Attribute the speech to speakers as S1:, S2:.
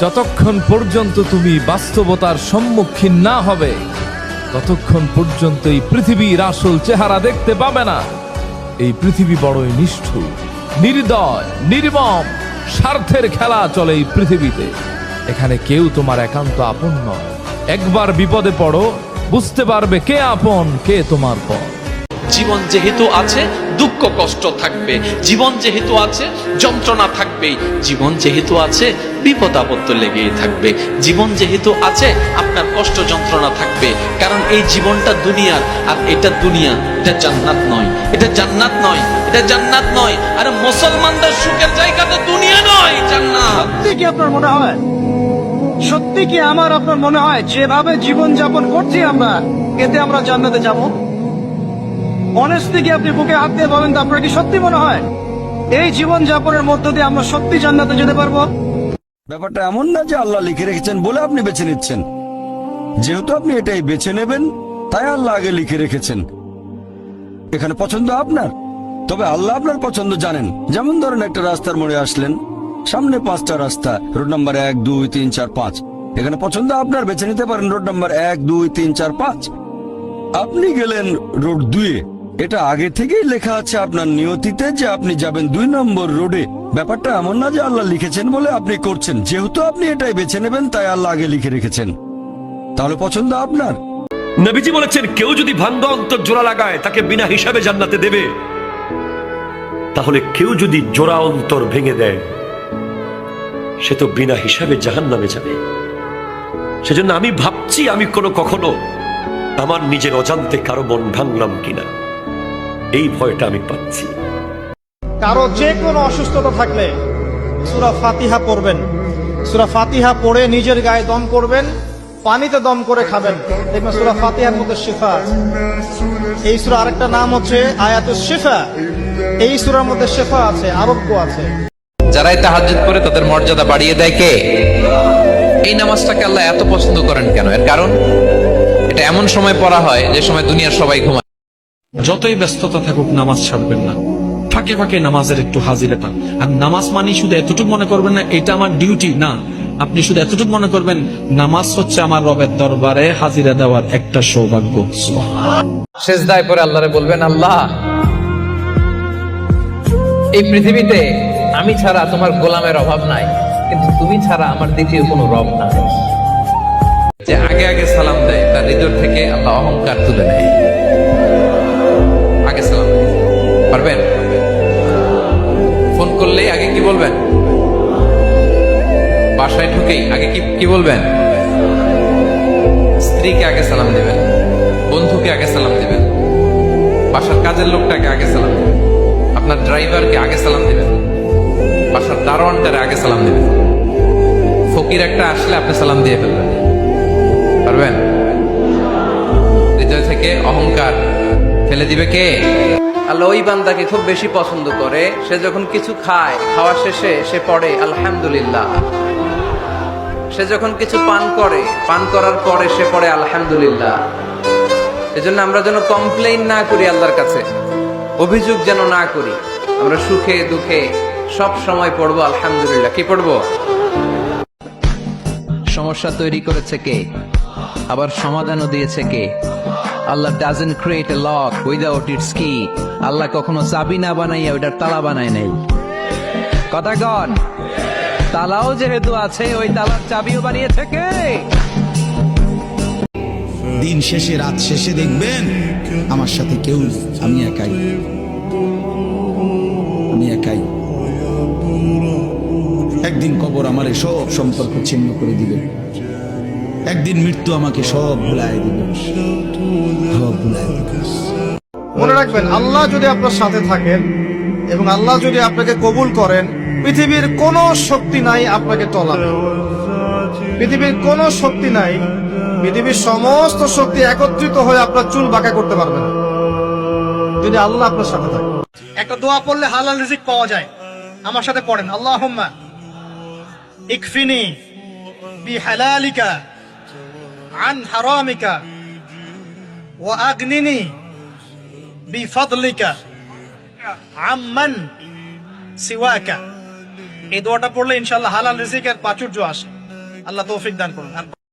S1: যতক্ষণ পর্যন্ত তুমি বাস্তবতার সম্মুখীন না হবে, ততক্ষণ পর্যন্ত এই পৃথিবীর আসল চেহারা দেখতে পাবে না। এই পৃথিবী বড়ই নিষ্ঠুর, নির্দয়, নির্মম, স্বার্থের খেলা চলে এই পৃথিবীতে। এখানে কেউ তোমার একান্ত আপন নয়। একবার বিপদে পড়ো, বুঝতে পারবে কে আপন, কে তোমার পর
S2: জীবন যেহেতু আছে দুঃখ, কষ্ট থাকবে। জীবন যেহেতু আছে, যন্ত্রণা থাকবেই জীবন যেহেতু আছে বিপদ আপদ লেগেই থাকবে। জীবন যেহেতু আছে, আপনার কষ্ট, যন্ত্রণা থাকবে। কারণ এই জীবনটা দুনিয়ার, আর এটা দুনিয়া, এটা জান্নাত নয়। এটা জান্নাত নয়, এটা জান্নাত নয়। আর মুসলমানদের সুখের জায়গা তো দুনিয়া নয়, জান্নাত।
S3: কি আপনার মনে হয়? সত্যি কি আমার আপনার মনে হয়? যেভাবে জীবন যাপন করছি আমরা, এতে আমরা জান্নাতে যাব? অনেস্টলি কি আপনি বুকে হাত দিয়ে বলেন তো, আপনার কি সত্যি মনে হয়? এই জীবন যাপনের মধ্য দিয়ে আমরা সত্যি জান্নাতে যেতে পারব?
S4: ব্যাপারটা এমন না যে আল্লাহ লিখে রেখেছেন বলে আপনি বেছে নিচ্ছেন। যেহেতু আপনি এটাই বেছে নেবেন, তাই আল্লাহ আগে লিখে রেখেছেন। এখানে পছন্দ আপনার? তবে আল্লাহ আপনার পছন্দ জানেন। যেমন ধরেন একটা রাস্তার মোড়ে আসলেন, সামনে পাঁচটা রাস্তা, রোড নাম্বার এক, দুই, তিন, চার, পাঁচ। এখানে পছন্দ আপনার, বেছে নিতে পারেন রোড নাম্বার এক, দুই, তিন, চার, পাঁচ। আপনি গেলেন রোড দুয়ে এটা আগে থেকেই লেখা আছে আপনার নিয়তিতে যে আপনি যাবেন দুই নম্বর রোডে। ব্যাপারটা এমন না যে আল্লাহ লিখেছেন বলে আপনি করছেন। যেহেতু আপনি এটাই বেছে নেবেন, তাই আল্লাহ আগে লিখে রেখেছেন। তাহলে পছন্দ আপনার?
S5: নবীজি বলেছেন, কেউ যদি ভাঙ্গা অন্তর জোড়া লাগায়, তাকে বিনা হিসাবে জান্নাতে দেবে। তাহলে কেউ যদি জোড়া অন্তর ভেঙে দেয়, সে তো বিনা হিসাবে জাহান নামে যাবে। সেজন্য আমি ভাবছি, আমি কোনো কখনো আমার নিজের অজান্তে কারও মন ভাঙলাম কিনা। এই ভয়টা আমি পাচ্ছি।
S3: কারও যে কোনো অসুস্থতা থাকলে সুরা ফাতিহা পড়বেন। সুরা ফাতিহা পড়ে নিজের গায়ে দম করবেন পানিতে দম করে খাবেন। দেখবেন সুরা ফাতিহার মধ্যে শিফা এই সুরা আরেকটা নাম হচ্ছে আয়াতুস শিফা। এই সুরার মধ্যে শেফা আছে আরোগ্য আছে।
S6: যারাই তাহাজ্জুদ করে তাদের মর্যাদা বাড়িয়ে দেয় কে? এই নামাজটাকে আল্লাহ এত পছন্দ করেন কেন? এর কারণ? এটা এমন সময় পড়া হয় যে সময় দুনিয়ার সবাই ঘুমায়।
S2: যতই ব্যস্ততা থাকুক নামাজ ছাড়বেন না। ফাঁকে ফাঁকে নামাজের একটু হাজিরে পান। আর নামাজ মানে শুধু এতটুকু মনে করবেন না এটা আমার ডিউটি না। আপনি শুধু এতটুকু মনে করবেন নামাজ হচ্ছে আমার রবের দরবারে হাজিরা দেওয়ার একটা সৌভাগ্য।
S6: শেষদায় পরে আল্লাহরে বলবেন আল্লাহ এই পৃথিবীতে আমি ছাড়া তোমার গোলামের অভাব নাই কিন্তু তুমি ছাড়া আমার দ্বিতীয় কোনো রব নাই। যে আগে আগে সালাম দেয় তার হৃদয় থেকে আল্লাহ অহংকার তুলে নেয়। পারবেন? ফোন করলেই আগে কি বলবেন? বাসায় ঢুকেই আগে কি কি বলবেন? স্ত্রীকে আগে সালাম দিবেন, বন্ধুকে আগে সালাম দিবেন, বাসার কাজের লোকটাকে আগে সালাম দিবেন, আপনার ড্রাইভারকে আগে সালাম দিবেন, বাসার দারোয়ানটারে আগে সালাম দিবেন। ফকির একটা আসলে আপনি সালাম দিয়ে ফেলবেন। পারবেন? হৃদয় থেকে অহংকার ফেলে দিবে কে? আল্লাহ ওই বান্দাকে খুব বেশি পছন্দ করে, সে যখন কিছু খায়, খাওয়া শেষে সে পড়ে, আলহামদুলিল্লাহ। সে যখন কিছু পান করে, পান করার পরে সে পড়ে, আলহামদুলিল্লাহ। এজন্য আমরা যেন কমপ্লেইন না করি আল্লাহর কাছে, অভিযোগ যেন না করি। আমরা সুখে, দুঃখে সব সময় পড়ব, আলহামদুলিল্লাহ। কি পড়ব? সমস্যা তৈরি করেছে কে? আবার সমাধানও দিয়েছে কে? আল্লাহ doesn't create a lock without it's কি আল্লাহ কখনো চাবি না বানাইয়া ওইটার তালা বানায় নাই। কথা কন। তালাও যেহেতু আছে, ওই তালার চাবিও বানিয়েছে কে?
S7: দিন শেষে, রাত শেষে দেখবেন, আমার সাথে কেউ, আমি একাই। আমি একাই। একদিন কবর আমার সব সম্পর্ক ছিন্ন করে দিবে। একদিন মৃত্যু আমাকে সব ভুলায়
S3: মনে রাখবেন, আল্লাহ যদি আপনার সাথে থাকেন এবং আল্লাহ যদি আপনাকে কবুল করেন, পৃথিবীর কোনো শক্তি নাই আপনাকে টলাবে পৃথিবীর কোনো শক্তি নাই, পৃথিবীর সমস্ত শক্তি একত্রিত হয়ে আপনার চুল বাঁকা করতে পারবে না। যদি আল্লাহ আপনার সাথে থাকে। একটা দোয়া পড়লে হালাল রিজিক পাওয়া যায়। আমার সাথে পড়েন আল্লাহ ইকফিনি বিহালালিকা আন حرامك وأغنني بفضلك عمن سواك। এই দোয়াটা পড়লে ইনশাআল্লাহ হালাল রিজিকের প্রাচুর্য আসে।
S8: আল্লাহ তৌফিক দান করুন। আর